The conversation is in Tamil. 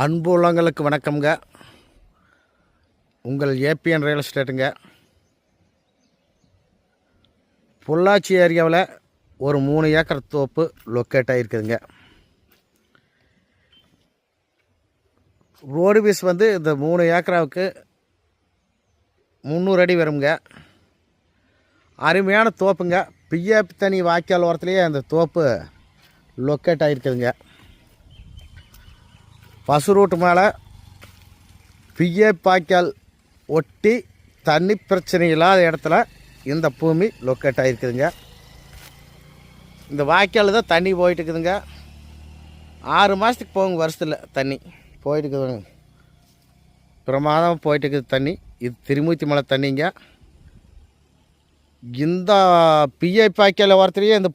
அன்பு உள்ளங்களுக்கு வணக்கம்ங்க. உங்கள் ஏபிஎன் ரியல் எஸ்டேட்டுங்க. பொள்ளாச்சி ஏரியாவில் ஒரு மூணு ஏக்கர் தோப்பு லொக்கேட் ஆகிருக்குதுங்க ரோடு பீஸ் வந்து இந்த மூணு ஏக்கராவுக்கு முந்நூறு அடி வருங்க. அருமையான தோப்புங்க. பிஏபி தனி வாய்க்கால் ஓரத்துலேயே அந்த தோப்பு லொக்கேட் ஆகிருக்குதுங்க பசு ரூட்டு மேலே பிஏ பாய்க்கால் ஒட்டி தண்ணி பிரச்சனை இல்லாத இடத்துல இந்த பூமி லொக்கேட் ஆகிருக்குதுங்க இந்த வாய்க்கால் தான் தண்ணி போயிட்டுருக்குதுங்க. ஆறு மாதத்துக்கு போங்க வருஷத்தில் தண்ணி. போயிட்டுருக்குதுங்க. பிரமாதம் போயிட்டுருக்குது தண்ணி. இது திருமூர்த்தி மலை தண்ணிங்க. இந்த பிஏ பாய்க்கால் வரத்துலேயே இந்த